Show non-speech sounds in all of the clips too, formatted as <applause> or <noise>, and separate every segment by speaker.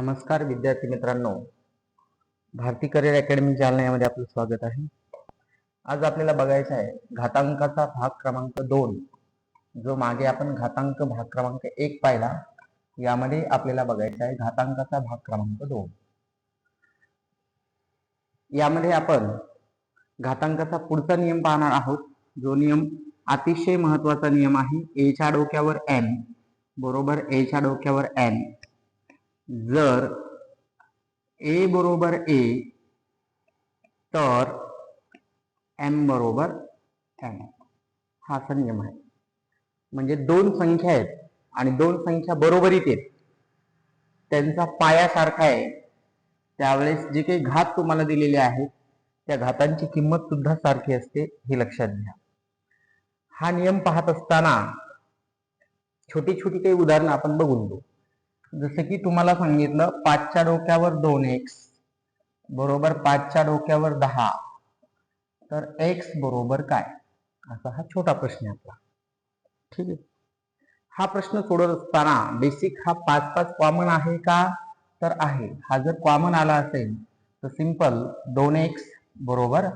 Speaker 1: नमस्कार विद्यार्थी मित्रांनो. भारती करिअर अकॅडमी जालना यामध्ये आपलं स्वागत आहे. आज आपल्याला बघायचं आहे घातांकाचा भाग क्रमांक दोन जो मागे आपण घातांक भाग क्रमांक एक पाहिला यामध्ये आपल्याला बघायचा आहे घातांकाचा भाग क्रमांक दोन. यामध्ये आपण घातांकाचा पुढचा नियम पाहणार आहोत जो नियम अतिशय महत्त्वाचा नियम आहे एच्या डोक्यावर एन बरोबर एच्या डोक्यावर एन जर ए बरोबर ए तर एम बरोबर एम हा असा नियम आहे. म्हणजे दोन संख्या आहेत आणि दोन संख्या बरोबरीत आहेत. त्यांचा पायासारखा आहे. त्यावेळेस जे काही घात तुम्हाला दिलेले आहेत त्या घातांची किंमत सुद्धा सारखी असते हे लक्षात घ्या. हा नियम पाहत असताना छोटी छोटी काही उदाहरणं आपण बघून घेऊ. जसं की तुम्हाला सांगितलं पाचच्या डोक्यावर दोन एक्स बरोबर पाचच्या डोक्यावर दहा. तर एक्स बरोबर काय? असा हा छोटा प्रश्न आहे आपला. ठीक आहे. हा प्रश्न सोडत असताना बेसिक हा पाच पाच कॉमन आहे का? तर आहे. हा जर कॉमन आला असेल तर सिंपल दोन एक्स बरोबर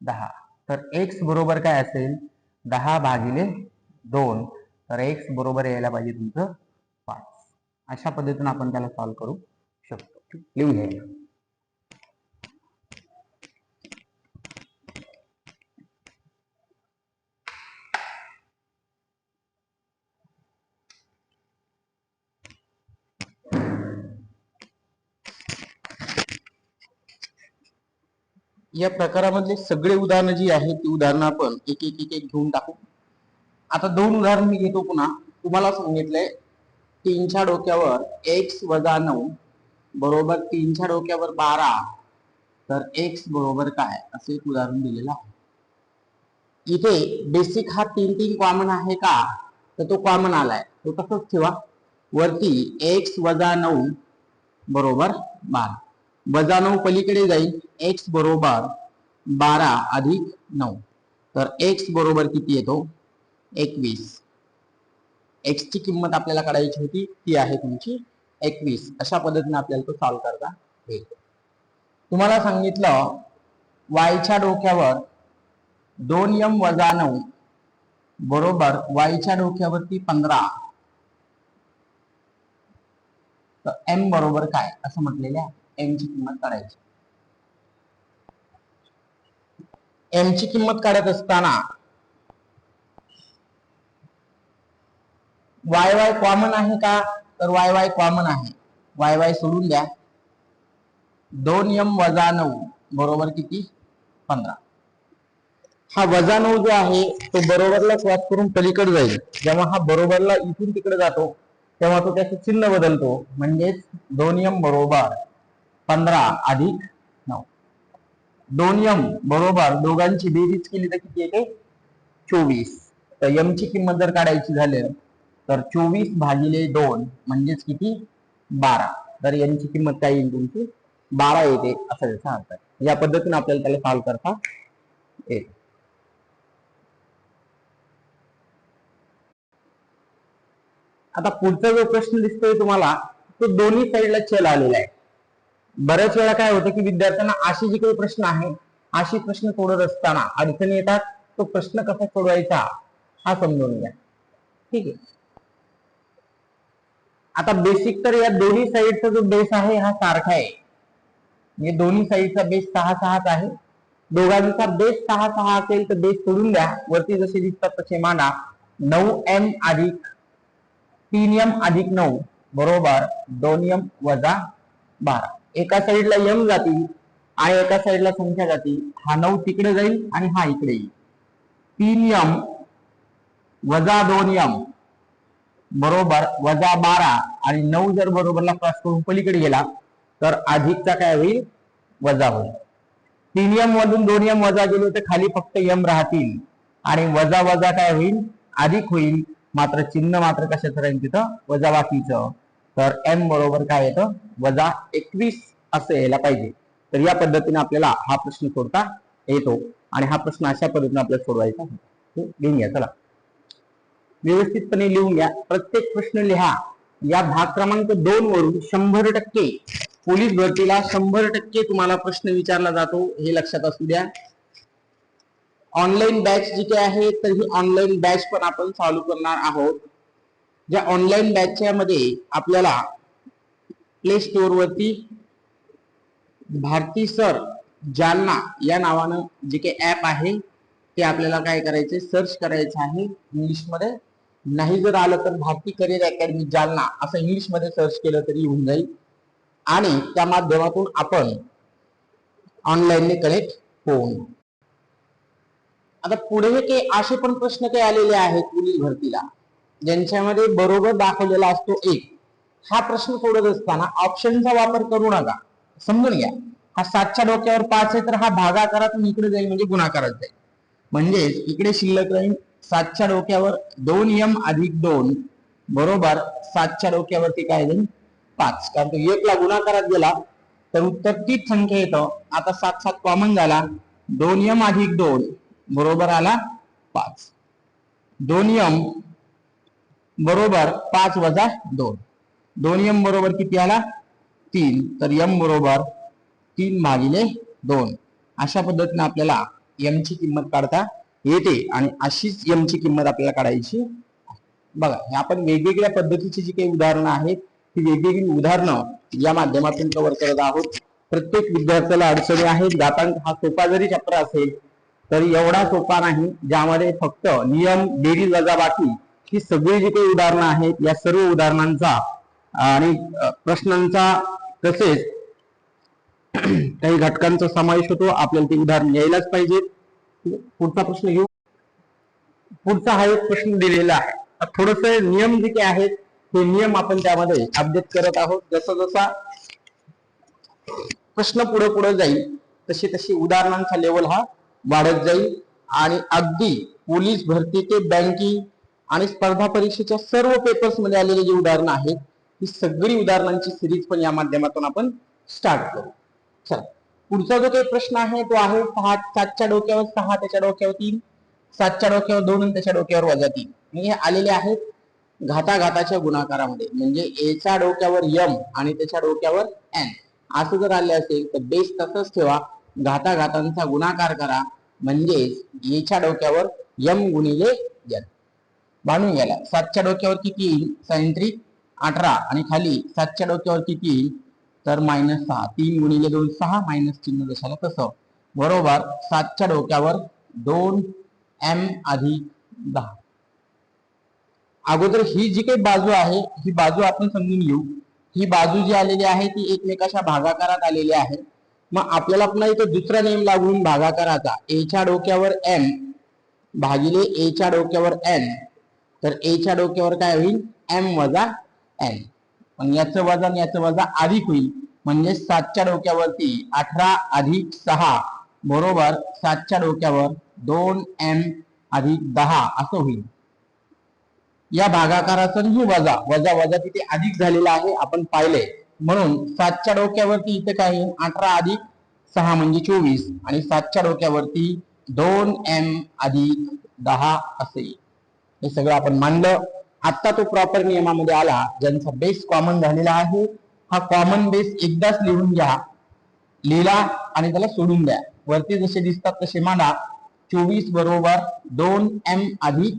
Speaker 1: दहा. तर एक्स बरोबर काय असेल? दहा भागिले दोन. तर एक्स बरोबर यायला पाहिजे तुमचं अशा पद्धतीने आपण त्याला सॉल्व्ह करू शकतो. लिहून घ्यायला या प्रकारामधले सगळे उदाहरणं जी आहेत ती उदाहरणं आपण एक एक एक एक घेऊन टाकू. आता दोन उदाहरण मी घेतो पुन्हा. तुम्हाला सांगितलंय तीनच्या डोक्यावर एक्स वजा नऊ बरोबर तीनच्या डोक्यावर बारा, तर एक्स बरोबर काय? असं एक उदाहरण दिलेलं इथे बेसिक हा तीन तीन कॉमन आहे का? तर तो कॉमन आलाय. तो तसंच ठेवा. वरती एक्स वजा नऊ बरोबर बारा. वजा नऊ पलीकडे जाईल. एक्स बरोबर बारा अधिक नऊ. तर एक्स बरोबर किती येतो? एकवीस. एक्स ची किंमत आपल्याला काढायची होती ती आहे तुमची एकवीस. अशा पद्धतीने आपल्याला तो सॉल्व्ह करता येईल तुम्हाला सांगितलं वायच्या डोक्यावर दोन यम वजा नऊ बरोबर वायच्या डोक्यावरती पंधरा. तर एम बरोबर काय? असं म्हटलेलं आहे. एम ची किंमत काढायची. एम ची किंमत काढत असताना वाय वाय कॉमन आहे का? तर वाय वाय कॉमन आहे. वाय वाय सोडून द्या. दोन यम वजा नऊ बरोबर किती? पंधरा. हा वजा नऊ जो आहे तो बरोबरला क्रॉस करून पलीकडे जाईल. जेव्हा हा बरोबरला इथून तिकडे जातो तेव्हा तो त्याचं चिन्ह बदलतो. म्हणजेच दोन यम बरोबर पंधरा अधिक नऊ. दोन यम बरोबर दोघांची बेरीज केली तर किती येते? चोवीस. तर यम ची किंमत जर काढायची झाली तर चोवीस भागिले दोन म्हणजेच किती? बारा. तर यांची किंमत काय येईल तुमची? बारा येते असं त्याचा अर्थ आहे. या पद्धतीने आपल्याला त्याला सॉल्व्ह करता येईल. आता पुढचा जो प्रश्न दिसतोय तुम्हाला तो दोन्ही साईडला चल आलेला आहे. बऱ्याच वेळा काय होतं की विद्यार्थ्यांना अशी जी काही प्रश्न आहे अशी प्रश्न सोडत असताना अडचणी येतात तो प्रश्न कसा सोडवायचा हा समजून घ्या. ठीक आहे. आता बेसिक तर या दोन्ही साईडचा जो बेस आहे हा सारखा आहे. म्हणजे दोन्ही साईडचा बेस सहा सहाच आहे. दोघांचा बेस सहा सहा असेल तर बेस सोडून द्या. वरती जसे दिसतात तसे मांडा. नऊ एम अधिक तीन यम अधिक नऊ. बरोबर? दोन यम वजा बारा. एका साईडला यम जातील आणि एका साईडला संख्या जातील. हा नऊ तिकडे जाईल आणि हा इकडे येईल. तीन यम वजा दोन यम बरोबर वजा बारा आणि नऊ जर बरोबरला क्रॉस करून पलीकडे गेला तर अधिकचा काय होईल? वजा होईल. तीन यम मधून दोन यम वजा गेले तर खाली फक्त यम राहतील. आणि वजा वजा काय होईल? अधिक होईल. मात्र चिन्ह मात्र कशाचं राहील तिथं? वजा बाकीचं. तर एम बरोबर काय येतं वजा एकवीस असं यायला पाहिजे. तर या पद्धतीने आपल्याला हा प्रश्न सोडता येतो. आणि हा प्रश्न अशा पद्धतीने आपल्याला सोडवायचा आहे. घ्या चला. व्यवस्थितपणे लिहून घ्या. प्रत्येक प्रश्न लिहा. या भाग क्रमांक दोन वरून शंभर टक्के. पोलीस भरतीला शंभर टक्के तुम्हाला प्रश्न विचारला जातो हे लक्षात असू द्या. ऑनलाईन बॅच जी काही आहे तर ही ऑनलाईन बॅच पण आपण चालू करणार आहोत. ज्या ऑनलाईन बॅचच्या मध्ये आपल्याला प्ले स्टोअर वरती भारती सर जालना या नावानं जे काही ऍप आहे ते आपल्याला काय करायचे सर्च करायचं आहे. इंग्लिशमध्ये नाही जर आलं तर भारती करिअर अकॅडमी जालना असं इंग्लिशमध्ये सर्च केलं तरी येऊन जाईल. आणि त्या माध्यमातून आपण ऑनलाईनने कनेक्ट होऊन. आता पुढे काही असे पण प्रश्न काही आलेले आहेत पोलीस भरतीला ज्यांच्यामध्ये बरोबर दाखवलेला असतो एक. हा प्रश्न सोडत असताना ऑप्शनचा वापर करू नका. समजून घ्या. हा सातच्या डोक्यावर पाच आहे तर हा भागाकारातून इकडे जाईल म्हणजे गुणाकारात जाईल. म्हणजेच इकडे शिल्लक राहील सातच्या डोक्यावर दोन यम अधिक दोन बरोबर सातच्या डोक्यावरती काय जाईल पाच. कारण तो एकला गुणाकारात गेला तर उत्तर तीच संख्या येतं. आता सात सात कॉमन झाला. दोन यम अधिक दोन बरोबर आला पाच. दोन यम बरोबर पाच वजा दोन. दोन यम बरोबर किती आला? तीन. तर यम बरोबर तीन भागिले दोन. अशा पद्धतीने आपल्याला यम ची किंमत काढता येते आणि अशीच यमची किंमत आपल्याला काढायची बघा हे आपण वेगवेगळ्या पद्धतीची जी काही उदाहरणं आहेत ही वेगवेगळी उदाहरणं या माध्यमातून कव्हर करत आहोत. प्रत्येक विद्यार्थ्याला अडचणी आहेत घातांक हा सोपा जरी चक्र असेल तरी एवढा सोपा नाही ज्यामध्ये फक्त नियम बेरीज वजाबाकी ही सगळी जी काही उदाहरणं आहेत या सर्व उदाहरणांचा आणि प्रश्नांचा तसेच <clears throat> काही घटकांचा समावेश होतो. आपल्याला ते उदाहरण यायलाच पाहिजेत. पुढचा प्रश्न घेऊ. पुढचा हा एक प्रश्न दिलेला आहे. थोडस नियम जे काही आहेत हे नियम आपण त्यामध्ये अपडेट करत आहोत. जसा जसा प्रश्न पुढे पुढे जाईल तशी तशी उदाहरणांचा लेवल हा वाढत जाईल. आणि अगदी पोलीस भरती ते बँकिंग आणि स्पर्धा परीक्षेच्या सर्व पेपर्समध्ये आलेली जी उदाहरणं आहेत ही सगळी उदाहरणांची सिरीज पण या माध्यमातून आपण स्टार्ट करू. चला. पुढचा जो काही प्रश्न आहे तो आहे सहा सातच्या डोक्यावर सहा त्याच्या डोक्यावर तीन सातच्या डोक्यावर दोन आणि त्याच्या डोक्यावर वजा तीन. हे आलेले आहेत घाताघाताच्या गुणाकारामध्ये. म्हणजे एच्या डोक्यावर यम आणि त्याच्या डोक्यावर एन असं जर आले असेल तर बेस तसंच ठेवा. घाताघातांचा गुणाकार करा. म्हणजेच एच्या डोक्यावर यम गुणिले एन बांधून गेला सातच्या डोक्यावर किती येईल सायंत्री अठरा आणि खाली सातच्या डोक्यावर किती येईल तर मायनस सहा. तीन गुणिले दोन सहा मायनस चिन्ह जशाला तसं. बरोबर सातच्या डोक्यावर दोन एम अधिक दहा. अगोदर ही जी काही बाजू आहे ही बाजू आपण समजून घेऊ. ही बाजू जी आलेली आहे ती एकमेकाच्या भागाकारात आलेली आहे. मग आपल्याला पुन्हा इथं दुसरा नेम लागून भागाकाराचा. एच्या डोक्यावर एम भागिले एच्या डोक्यावर एन तर एच्या डोक्यावर काय होईल? एम वजा एन पण याचं वजन आणि याचं वजा अधिक होईल. म्हणजे सातच्या डोक्यावरती अठरा अधिक सहा बरोबर सातच्या डोक्यावर दोन एम अधिक दहा असं होईल. या भागाकाराचं जो वजा. वजा वजा तिथे अधिक झालेला आहे आपण पाहिले म्हणून सातच्या डोक्यावरती इथे काय येईल? अठरा अधिक सहा म्हणजे चोवीस. आणि सातच्या डोक्यावरती दोन एम अधिक दहा असे हे सगळं आपण मानलं आता तो प्रॉपर नियमामध्ये आला ज्यांचा बेस कॉमन झालेला आहे हा कॉमन बेस एकदाच लिहून घ्या लिहिला आणि त्याला सोडून द्या. वरती जसे दिसतात तसे मला चोवीस बरोबर दोन एम अधिक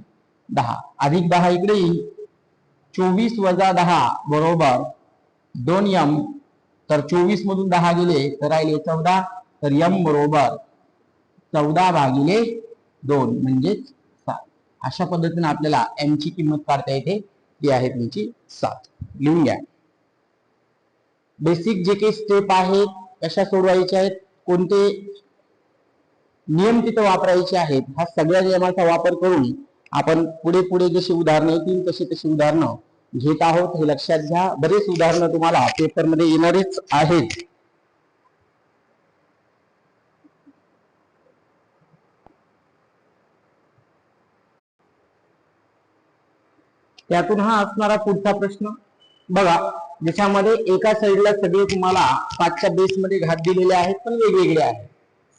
Speaker 1: दहा. अधिक दहा इकडे येईल. चोवीस वजा दहा बरोबर दोन यम तर चोवीस मधून दहा गेले तर राहिले चौदा. तर यम बरोबर चौदा भागिले दोन. म्हणजेच अशा पद्धतीने आपल्याला एम ची किंमत काढता येते. ती आहे तुमची सात. लिहून घ्या. बेसिक जे काही स्टेप आहेत कशा सोडवायच्या आहेत कोणते नियम तिथं वापरायचे आहेत ह्या सगळ्या नियमाचा वापर करून आपण पुढे पुढे जशी उदाहरणं येतील तशी तशी उदाहरणं घेत आहोत. हे लक्षात घ्या. बरेच उदाहरणं तुम्हाला पेपरमध्ये येणारेच आहेत. त्यातून हा असणारा पुढचा प्रश्न. बघा ज्याच्यामध्ये एका साईडला सगळे तुम्हाला पाचच्या बेसमध्ये घात दिलेले आहेत पण वेगवेगळे आहेत.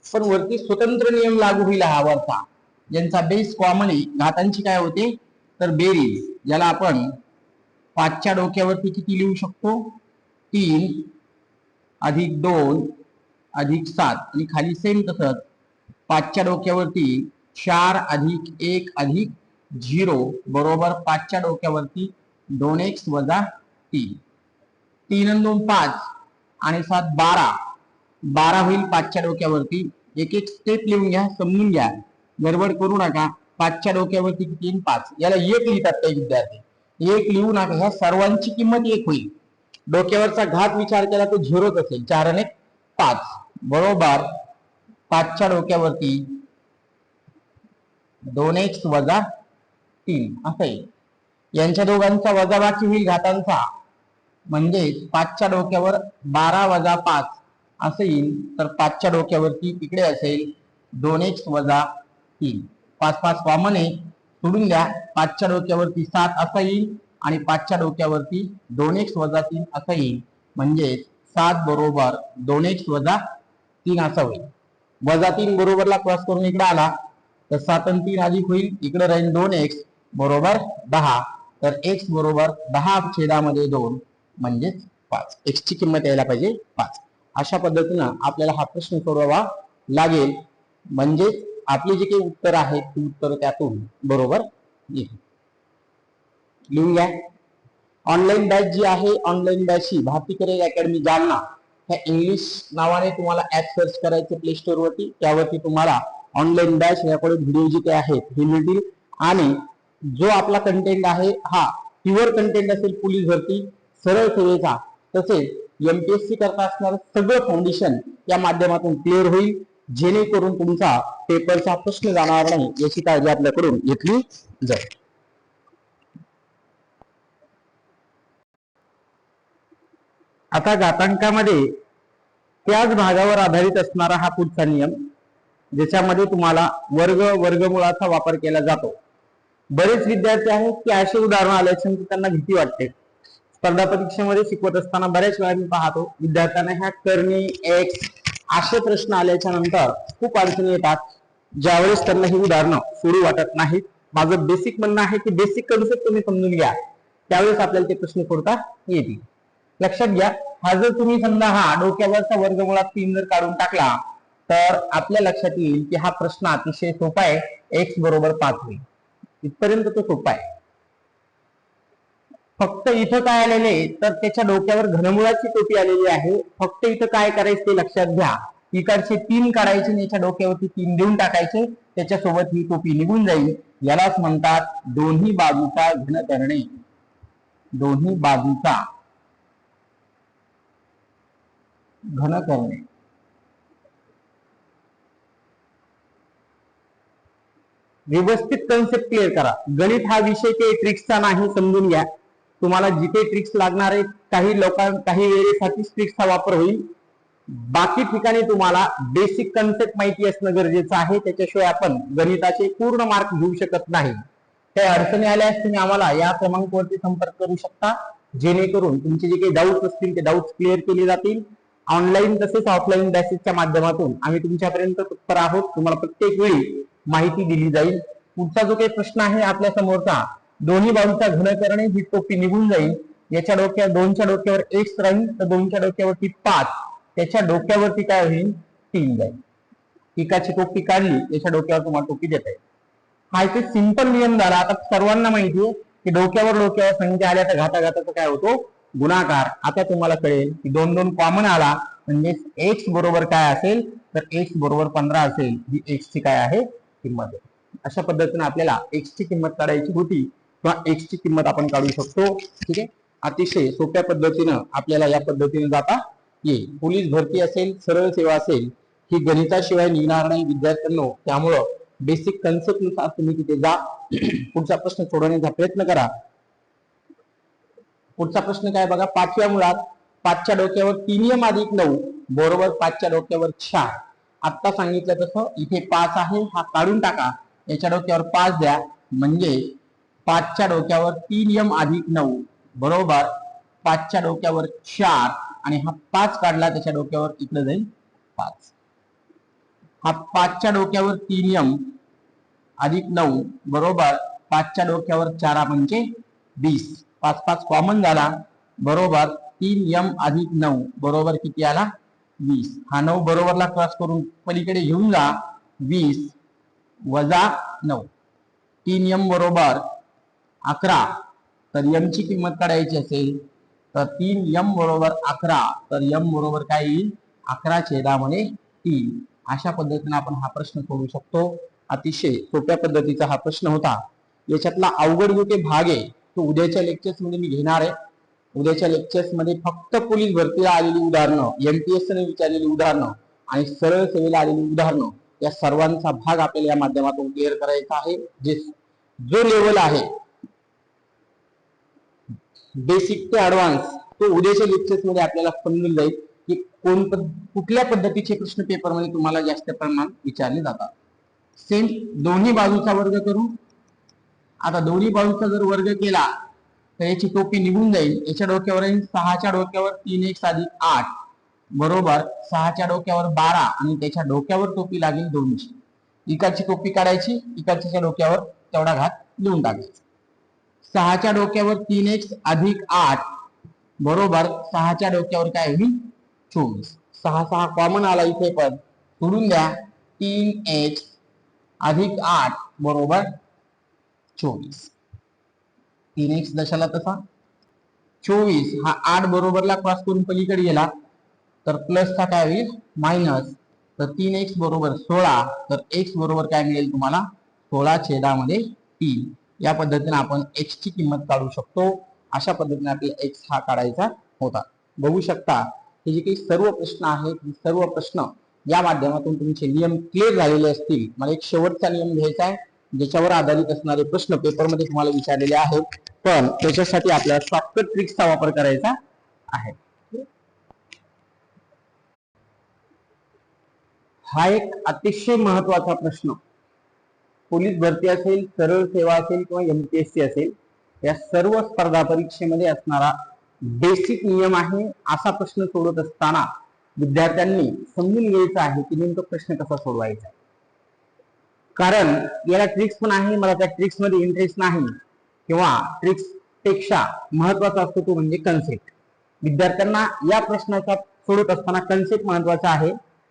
Speaker 1: पण वरती स्वतंत्र नियम लागू होईल हा वरचा. ज्यांचा बेस कॉमन आहे घातांची काय होते? तर बेरीज ज्याला आपण पाचच्या डोक्यावरती किती लिहू शकतो? तीन अधिक दोन अधिक सात. आणि खाली सेम तसंच पाचच्या डोक्यावरती चार अधिक एक अधिक झिरो बरोबर पाचच्या डोक्यावरती दोन एक्स वजा तीन. तीन दोन पाच आणि सात बारा. बारा होईल पाचच्या डोक्यावरती. एक एक स्टेप लिहून घ्या समजून घ्या. गडबड करू नका. पाचच्या डोक्यावरती किती पाच? याला एक लिहितात काही विद्यार्थी. एक लिहू नका. ह्या सर्वांची किंमत एक होईल. डोक्यावरचा घात विचार केला तो झिरोच असेल. चार आणि पाच. बरोबर पाचच्या डोक्यावरती दोन एक्स वजा तीन असं. येईल यांच्या दोघांचा वजाबाकी होईल घातांचा. म्हणजे पाचच्या डोक्यावर बारा वजा पाच असं येईल. तर पाचच्या डोक्यावरती इकडे असेल दोन एक वजा तीन. पाच पाच कॉमन आहे. सोडून द्या. पाचच्या डोक्यावरती सात असा येईल आणि पाचच्या डोक्यावरती दोन एक्स वजा तीन असं येईल. म्हणजे सात बरोबर दोन एक वजा तीन असा होईल. वजा तीन बरोबरला क्रॉस करून इकडे आला. तर सात आणि तीन अधिक होईल. इकडे राहील दोन एक्स. बरोबर दहा. तर एक्स बरोबर दहा छेदामध्ये दोन म्हणजेच पाच. एक्स ची किंमत यायला पाहिजे पाच. अशा पद्धतीनं आपल्याला हा प्रश्न सोडवावा लागेल. म्हणजेच आपले जे काही उत्तर आहेत ती उत्तर त्यातून बरोबर येईल. लिहून घ्या. ऑनलाईन बॅच जी आहे ऑनलाईन बॅच ही भारती करिअर अकॅडमी जालना. ह्या इंग्लिश नावाने तुम्हाला ऍप सर्च करायचे प्ले स्टोर वरती. त्यावरती तुम्हाला ऑनलाईन बॅच याकडे व्हिडिओ जे काही आहेत हे मिळतील. आणि जो आपला कंटेंट आहे हा प्युअर कंटेंट असेल पोलीस भरती सरळ सेवेचा तसेच एमपीएससी करता असणारं सगळं फाउंडेशन या माध्यमातून क्लिअर होईल. जेणेकरून तुमचा पेपरचा प्रश्न जाणार नाही याची काळजी आपल्याकडून घेतली जाईल. आता घातांकामध्ये त्याच भागावर आधारित असणारा हा पुढचा नियम ज्याच्यामध्ये तुम्हाला वर्ग वर्गमुळाचा वापर केला जातो. बरेच विद्यार्थी आहेत की असे उदाहरण आल्याच्या त्यांना भीती वाटते. स्पर्धा परीक्षेमध्ये शिकवत असताना बऱ्याच वेळा मी पाहतो विद्यार्थ्यांना ह्या करणी एक्स असे प्रश्न आल्याच्यानंतर खूप अडचणी येतात ज्यावेळेस त्यांना ही उदाहरणं सोडू वाटत नाहीत. माझं बेसिक म्हणणं आहे की बेसिक कन्सेप्ट तुम्ही समजून घ्या. त्यावेळेस आपल्याला ते प्रश्न सोडता येतील. लक्षात घ्या हा जर तुम्ही समजा हा डोक्यावरचा वर्गमुळात तीन जर काढून टाकला तर आपल्या लक्षात येईल की हा प्रश्न अतिशय सोपा आहे एक्स बरोबर पाच होईल. इथपर्यंत तो सोपा आहे. फक्त इथं काय आलेले तर त्याच्या डोक्यावर घनमुळाची टोपी आलेली आहे. फक्त इथं काय करायचं ते लक्षात घ्या. इकडचे तीन काढायचे आणि याच्या डोक्यावरती तीन देऊन टाकायचे. त्याच्यासोबत ही टोपी निघून जाईल. यालाच म्हणतात दोन्ही बाजूचा घन करणे दोन्ही बाजूचा घन करणे व्यवस्थित कन्सेप्ट क्लिअर करा. गणित हा विषय काही ट्रिक्सचा नाही समजून घ्या. तुम्हाला जिथे ट्रिक्स लागणार आहेत काही लोकां काही वेळेसाठी ट्रिक्सचा वापर होईल. बाकी ठिकाणी तुम्हाला बेसिक कन्सेप्ट माहिती असणं गरजेचं आहे. त्याच्याशिवाय आपण गणिताचे पूर्ण मार्क घेऊ शकत नाही. काही अडचणी आल्यास तुम्ही आम्हाला या क्रमांकावरती संपर्क करू शकता. जेणेकरून तुमचे जे काही डाऊट्स असतील ते डाऊट्स क्लिअर केले जातील. ऑनलाईन तसेच ऑफलाईन बॅसेसच्या माध्यमातून आम्ही तुमच्यापर्यंत तत्पर आहोत. तुम्हाला प्रत्येक वेळी माहिती दिली जाईल. पुढचा जो काही प्रश्न आहे आपल्या समोरचा दोन्ही बाजूचा घन करणे ही टोपी निघून जाईल. याच्या डोक्या दोनच्या डोक्यावर एक राहील तर दोनच्या डोक्यावरती पाच. त्याच्या डोक्यावरती काय होईल? तीन जाईल. एकाची टोपी काढली याच्या डोक्यावर तुम्हाला टोपी देता येईल. हा इथे सिंपल नियम झाला. आता सर्वांना माहिती आहे की डोक्यावर डोक्यावर संख्या आल्या तर घाताघाताचा काय होतो? गुणाकार. आता तुम्हाला कळेल की दोन दोन कॉमन आला म्हणजे एक्स बरोबर काय असेल? तर एक्स बरोबर पंधरा असेल. ही एक्सची काय आहे? किंमत. आहे अशा पद्धतीने आपल्याला एक्सची किंमत काढायची होती किंवा एक्सची किंमत आपण काढू शकतो. ठीक आहे? अतिशय सोप्या पद्धतीनं आपल्याला या पद्धतीने जाता येईल. पोलीस भरती असेल सरळ सेवा असेल ही गणिताशिवाय निघणार नाही विद्यार्थ्यांनो. त्यामुळं बेसिक कन्सेप्टनुसार तुम्ही तिथे जा. <clears throat> पुढचा प्रश्न सोडवण्याचा प्रयत्न करा. पुढचा प्रश्न काय बघा? पाचव्या मुळात पाचच्या डोक्यावर तीन अधिक नऊ बरोबर पाचच्या डोक्यावर चार आत्ता सांगितलं तसं इथे पाच आहे हा काढून टाका. याच्या डोक्यावर पाच द्या. म्हणजे पाचच्या डोक्यावर तीन यम अधिक नऊ. बरोबर? पाचच्या डोक्यावर चार आणि हा पाच काढला त्याच्या डोक्यावर इकडे जाईल पाच. हा पाचच्या डोक्यावर तीन यम अधिक नऊ. बरोबर? पाचच्या डोक्यावर चारा म्हणजे वीस. पाच पाच कॉमन झाला. बरोबर? तीन यम अधिक नऊ. बरोबर किती आला? वीस. हा नऊ बरोबरला क्रॉस करून पलीकडे घेऊन जा. वीस वजा नऊ. तीन यम बरोबर अकरा. तर यमची किंमत काढायची असेल तर तीन यम बरोबर अकरा. तर यम बरोबर काय येईल? अकरा छेदामध्ये तीन. अशा पद्धतीने आपण हा प्रश्न करू शकतो. अतिशय सोप्या पद्धतीचा हा प्रश्न होता. याच्यातला अवघड जो काही भाग आहे तो उद्याच्या लेक्चर्समध्ये मी घेणार आहे. उद्याच्या लेक्चर्समध्ये फक्त पोलीस भरतीला आलेली उदाहरणं एमपीएस ने विचारलेली उदाहरणं आणि सरळ सेवेला आलेली उदाहरणं या सर्वांचा भाग आपल्याला या माध्यमातून क्लिअर करायचा आहे. जे जो लेवल आहे बेसिक ते ऍडव्हान्स तो उद्याच्या लेक्चर्समध्ये आपल्याला समजून जाईल की कोण कुठल्या पद्धतीचे प्रश्न पेपरमध्ये तुम्हाला जास्त प्रमाणात विचारले जातात. सेम दोन्ही बाजूचा वर्ग करू. आता दोन्ही बाजूचा जर वर्ग केला तर याची टोपी निघून जाईल. याच्या डोक्यावर सहाच्या डोक्यावर तीन एक अधिक आठ. बरोबर? सहाच्या डोक्यावर बारा आणि त्याच्या डोक्यावर टोपी लागेल दोनशे. इकडची टोपी काढायची इकडच्या डोक्यावर तेवढा घात लिहून टाकायचा. सहाच्या डोक्यावर तीन एक्स अधिक आठ. बरोबर? सहाच्या डोक्यावर काय होईल? चोवीस. सहा सहा कॉमन आला इथे पण. सोडून द्या. तीन एक्स अधिक आठ. बरोबर? चोवीस. तीन एक्स दशाला तसा. चोवीस हा आठ बरोबरला क्रॉस करून पलीकडे गेला तर प्लसचा काय होईल? मायनस तर तीन एक्स बरोबर सोळा तर एक्स बरोबर काय मिळेल तुम्हाला? सोळा छेदामध्ये तीन. या पद्धतीने आपण एक्स ची किंमत काढू शकतो. अशा पद्धतीने आपल्याला एक्स हा काढायचा होता. बघू शकता हे जे काही सर्व प्रश्न आहेत सर्व प्रश्न या माध्यमातून तुमचे नियम क्लिअर झालेले असतील. मला एक शेवटचा नियम घ्यायचा आहे. ज्याच्यावर आधारित असणारे प्रश्न पेपरमध्ये तुम्हाला विचारलेले आहेत. पण त्याच्यासाठी आपल्याला शॉर्टकट ट्रिक्सचा वापर करायचा आहे. हा एक अतिशय महत्त्वाचा प्रश्न. पोलीस भरती असेल सरळ सेवा असेल किंवा एमपीएससी असेल या सर्व स्पर्धा परीक्षेमध्ये असणारा बेसिक नियम आहे असा प्रश्न सोडत असताना विद्यार्थ्यांनी समजून घ्यायचं आहे की नेमकं प्रश्न कसा सोडवायचा कारण याला ट्रिक्स पण आहे मला त्या ट्रिक्समध्ये इंटरेस्ट नाही. किंवा ट्रिक्सपेक्षा महत्त्वाचा असतो तो म्हणजे कन्सेप्ट विद्यार्थ्यांना या प्रश्नाचा सोडत असताना कन्सेप्ट महत्त्वाचा आहे.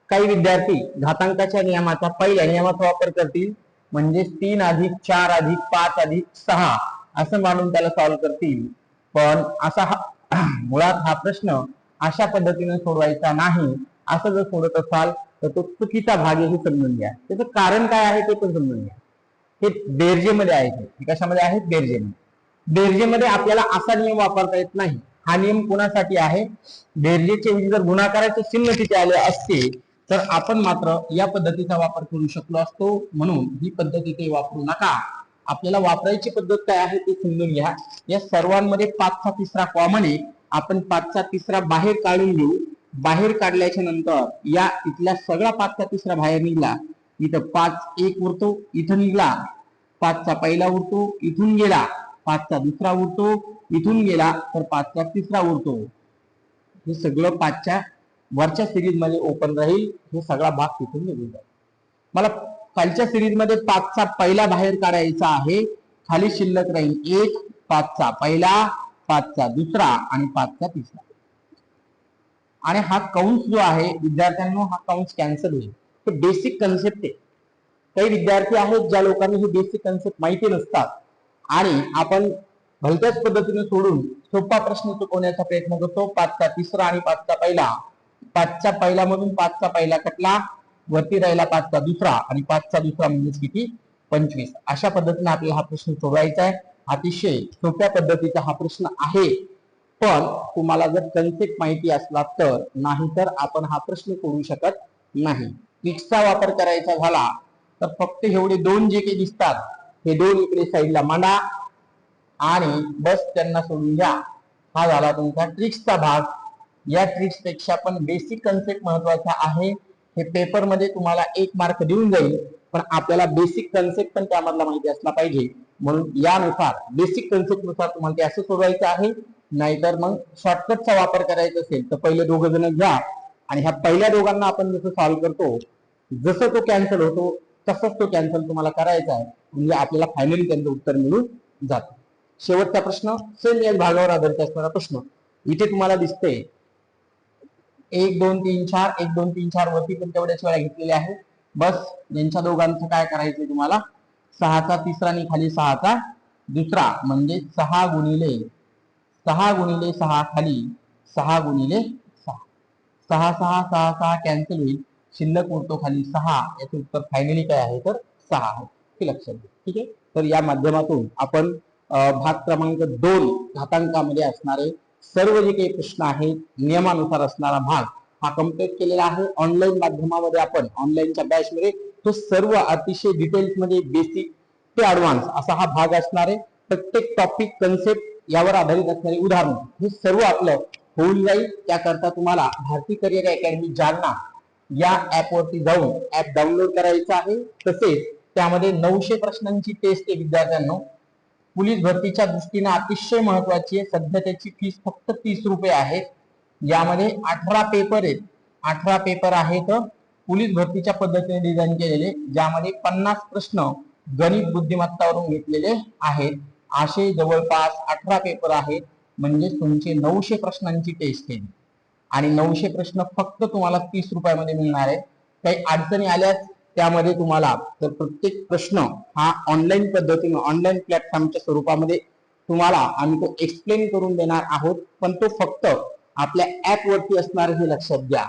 Speaker 1: काही विद्यार्थी घातांकाच्या नियमाचा पहिल्या नियमाचा वापर करतील. म्हणजेच तीन अधिक चार अधिक पाच अधिक सहा असं मानून त्याला सॉल्व्ह करतील. पण असा हा मुळात हा प्रश्न अशा पद्धतीने सोडवायचा नाही. असं जर सोडत असाल तर तो चुकीचा भाग आहे हे समजून घ्या. त्याचं कारण काय आहे ते पण समजून घ्या. हे बेरजेमध्ये आहे हे कशामध्ये आहे? बेरजेमध्ये. बेरजेमध्ये आपल्याला असा नियम वापरता येत नाही. हा नियम कोणासाठी आहे? बेरजेचे जर गुणाकाराचे चिन्ह तिथे आले असते तर आपण मात्र या पद्धतीचा वापर करू शकलो असतो. म्हणून ही पद्धत इथे वापरू नका. आपल्याला वापरायची पद्धत काय आहे ते समजून घ्या. या सर्वांमध्ये पाचचा तिसरा कॉमन आहे. आपण पाचचा तिसरा बाहेर काढून घेऊ. बाहेर काढल्याच्या नंतर या इथल्या सगळा पाचचा तिसरा बाहेर निघला. इथं पाच एक उरतो इथं निघला. पाचचा पहिला उरतो इथून गेला. पाचचा दुसरा उरतो इथून गेला. तर पाचचा तिसरा उरतो. हे सगळं पाचच्या वरच्या सिरीजमध्ये ओपन राहील. हे सगळा भाग तिथून निघून जाईल. मला खालच्या सिरीजमध्ये पाचचा पहिला बाहेर काढायचा आहे. खाली शिल्लक राहील एक पाचचा पहिला पाचचा दुसरा आणि पाचचा तिसरा. आणि हा कंस जो आहे विद्यार्थ्यांना हा कंस कॅन्सल होईल. हे बेसिक कन्सेप्ट आहे. काही विद्यार्थी आहेत ज्या लोकांना ही बेसिक कन्सेप्ट माहिती नसतात. आणि आपण भलत्याच पद्धतीने सोडून सोपा प्रश्न चुकवण्याचा प्रयत्न करतो. पाचचा तिसरा आणि पाचचा पहिला. पाचच्या पहिला मधून पाचचा पहिला कटला वरती राहिला पाचचा दुसरा आणि पाचचा दुसरा म्हणजेच किती? पंचवीस. अशा पद्धतीने आपल्याला हा प्रश्न सोडवायचा आहे. अतिशय सोप्या पद्धतीचा हा प्रश्न आहे. पण तुम्हाला जर कन्सेप्ट माहिती असला तर नाही तर आपण हा प्रश्न करू शकत नाही. ट्रिक्सचा वापर करायचा झाला तर फक्त एवढे दोन जे काही दिसतात हे दोन इकडे साईडला मांडा आणि बस त्यांना सोडून घ्या हा झाला तुमचा ट्रिक्सचा भाग. या ट्रिक्सपेक्षा पण बेसिक कन्सेप्ट महत्त्वाचा आहे. हे पेपरमध्ये तुम्हाला एक मार्क देऊन जाईल पण आपल्याला बेसिक कन्सेप्ट पण त्यामधला माहिती असला पाहिजे. म्हणून यानुसार बेसिक कन्सेप्टनुसार तुम्हाला ते असं सोडवायचं आहे. नाहीतर मग शॉर्टकटचा वापर करायचा असेल तर पहिले दोघ जण घ्या आणि ह्या पहिल्या दोघांना आपण जसं सॉल्व्ह करतो जसं तो कॅन्सल होतो तसंच तो कॅन्सल तुम्हाला करायचा आहे. म्हणजे आपल्याला फायनली त्यांचं उत्तर मिळून जातं. शेवटचा प्रश्न सेम या भागावर आधारित असणारा प्रश्न. इथे तुम्हाला दिसते एक दोन तीन चार एक दोन तीन चार वरती पण तेवढ्याच वेळा घेतलेले आहे. बस यांच्या दोघांचं काय करायचंय तुम्हाला? सहाचा तिसरा आणि खाली सहाचा दुसरा म्हणजे सहा गुणिले सहा गुणिले सहा खाली सहा गुणिले सहा. सहा सहा सहा सहा कॅन्सल होईल. शिल्लक उरतो खाली सहा. याचं उत्तर फायनली काय आहे? तर सहा आहे. हे लक्षात घ्या. ठीक आहे? तर या माध्यमातून आपण भाग क्रमांक दोन घातांकामध्ये असणारे सर्व जे काही प्रश्न आहेत नियमानुसार असणारा भाग हा कंप्लीट केलेला आहे. ऑनलाईन माध्यमामध्ये आपण ऑनलाईनच्या बॅचमध्ये तो सर्व अतिशय डिटेल्समध्ये बेसिक ते ऍडव्हान्स असा हा भाग असणार आहे. प्रत्येक टॉपिक कन्सेप्ट यावर आधारित असणारे उदाहरण. हे सर्व आपलं होऊन जाईल. त्याकरता तुम्हाला भारती करिअर अकॅडमी जालना या ऍप वरती जाऊन ऍप डाउनलोड करायचं आहे. तसेच त्यामध्ये नऊशे प्रश्नांची टेस्ट आहे विद्यार्थ्यांना. पोलीस भरतीच्या दृष्टीने अतिशय महत्वाची आहे. सध्या त्याची फीस फक्त तीस रुपये आहे. यामध्ये अठरा पेपर आहेत. अठरा पेपर आहेत पोलीस भरतीच्या पद्धतीने डिझाईन केलेले ज्यामध्ये पन्नास प्रश्न गणित बुद्धिमत्तावरून घेतलेले आहेत. असे जवळपास अठरा पेपर आहेत. म्हणजे तुमचे नऊशे प्रश्नांची टेस्ट आहे. आणि नऊशे प्रश्न फक्त तुम्हाला तीस रुपयामध्ये मिळणार आहे काही अडचणी आल्यास त्यामध्ये तुम्हाला तर प्रत्येक प्रश्न हा ऑनलाईन पद्धतीने ऑनलाईन प्लॅटफॉर्मच्या स्वरूपामध्ये तुम्हाला आम्ही तो एक्सप्लेन करून देणार आहोत. पण तो फक्त आपल्या ऍप वरती असणार हे लक्षात घ्या.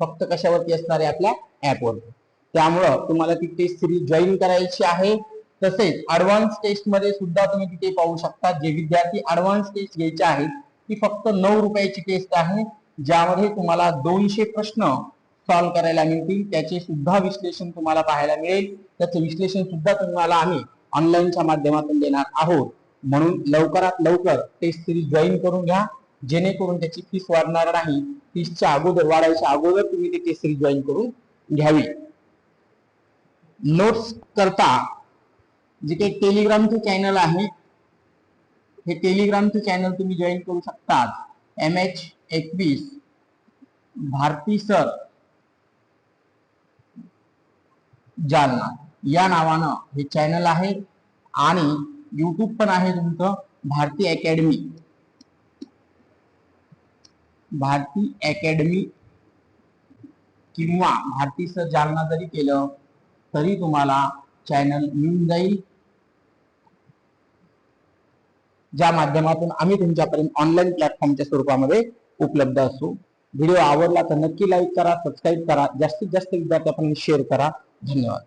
Speaker 1: फक्त कशावरती असणार आहे आपल्या ऍपवरती त्यामुळं तुम्हाला ती टेस्ट सिरीज जॉईन करायची आहे. तसेच ऍडव्हान्स टेस्टमध्ये सुद्धा तुम्ही तिथे पाहू शकता. जे विद्यार्थी ऍडव्हान्स टेस्ट घ्यायचे आहेत ती फक्त नऊ रुपयाची टेस्ट आहे ज्यामध्ये तुम्हाला दोनशे प्रश्न सॉल्व्ह करायला मिळतील. त्याचे सुद्धा विश्लेषण तुम्हाला पाहायला मिळेल. त्याचे विश्लेषण सुद्धा तुम्हाला आम्ही ऑनलाईनच्या माध्यमातून देणार आहोत. म्हणून लवकरात लवकर टेस्ट सिरीज जॉईन करून घ्या. जेणेकरून त्याची फीस वाढणार नाही. फीसच्या अगोदर वाढायच्या अगोदर तुम्ही ती टेस्ट सिरीज जॉईन करून घ्यावी. नोट्स करता जे काही टेलिग्रामचे चॅनल आहे हे टेलिग्रामचे चॅनल तुम्ही जॉईन करू शकतात. एम एच एकवीस भारती सर जालना. या नावानं हे चॅनल आहे आणि युट्यूब पण आहे तुमचं भारती अकॅडमी भारती अकॅडमी किंवा भारती सर जालना जरी केलं तरी तुम्हाला चॅनल मिळून जाईल. ज्या माध्यमातून आम्ही तुमच्यापर्यंत ऑनलाईन प्लॅटफॉर्मच्या स्वरूपामध्ये उपलब्ध असू. व्हिडिओ आवडला तर नक्की लाईक करा सबस्क्राईब करा. जास्तीत जास्त विद्यार्थ्यांपर्यंत शेअर करा. धन्यवाद.